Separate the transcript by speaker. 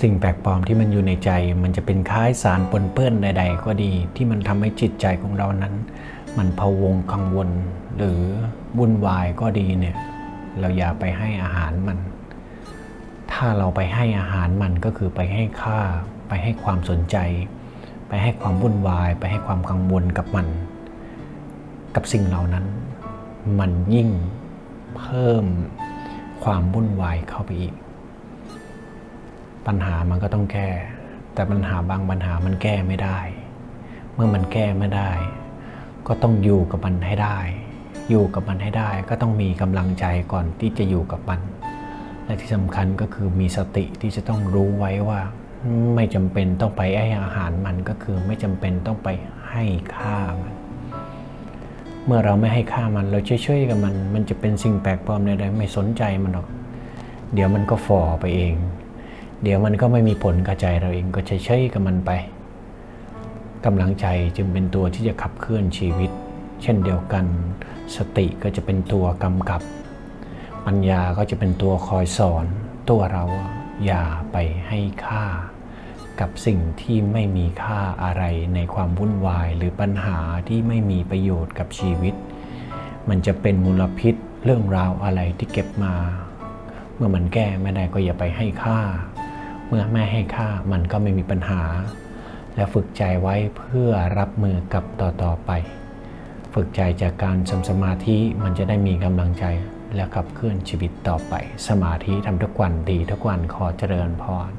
Speaker 1: สิ่งแปลกปลอมที่มันอยู่ในใจ มันจะเป็นคล้ายสารปนเปื้อนใด ๆ ก็ดี ที่มันทำให้จิตใจของเรานั้น มันพะวงกังวล หรือวุ่นวายก็ดีเนี่ยเราอย่าไปให้อาหารมัน ถ้าเราไปให้อาหารมันก็คือไปให้ค่า ไปให้ความสนใจ ไปให้ความวุ่นวาย ไปให้ความกังวลกับมัน กับสิ่งเหล่านั้น มันยิ่งเพิ่มความวุ่นวายเข้าไปอีก ปัญหามันก็ต้องแก้ แต่ปัญหาบางปัญหามันแก้ไม่ได้ เมื่อมันแก้ไม่ได้ ก็ต้องอยู่กับมันให้ได้ อยู่กับมันให้ได้ก็ต้องมีกำลังใจก่อนที่จะอยู่กับมัน และที่สำคัญก็คือมีสติที่จะต้องรู้ไว้ว่า ไม่จำเป็นต้องไปให้อาหารมันก็คือไม่จำเป็นต้องไปให้ค่ามันเมื่อเราไม่ให้ค่ามันเราช่วยๆกับมัน มันจะเป็นสิ่งแปลกปลอมใดๆไม่สนใจมันหรอก เดี๋ยวมันก็ฝ่อไปเอง เดี๋ยวมันก็ไม่มีผลกระใจเราเองก็เฉยๆกับมันไปกำลังใจจึงเป็นตัวที่จะขับเคลื่อนชีวิต เช่นเดียวกัน สติก็จะเป็นตัวกำกับ ปัญญาก็จะเป็นตัวคอยสอน ตัวเราอย่าไปให้ค่า กับสิ่งที่ไม่มีค่าอะไรในความวุ่นวาย หรือปัญหาที่ไม่มีประโยชน์กับชีวิต มันจะเป็นมลพิษเรื่องราวอะไรที่เก็บมา เมื่อมันแก้ไม่ได้ก็อย่าไปให้ค่า เมื่อแม่ให้ค่ามันก็ไม่มีปัญหา และฝึกใจไว้เพื่อรับมือกับต่อๆไป ฝึกใจจากการทำสมาธิมันจะได้มีกำลังใจและขับเคลื่อนชีวิตต่อไป สมาธิทำทุกวันดีทุกวันขอเจริญพร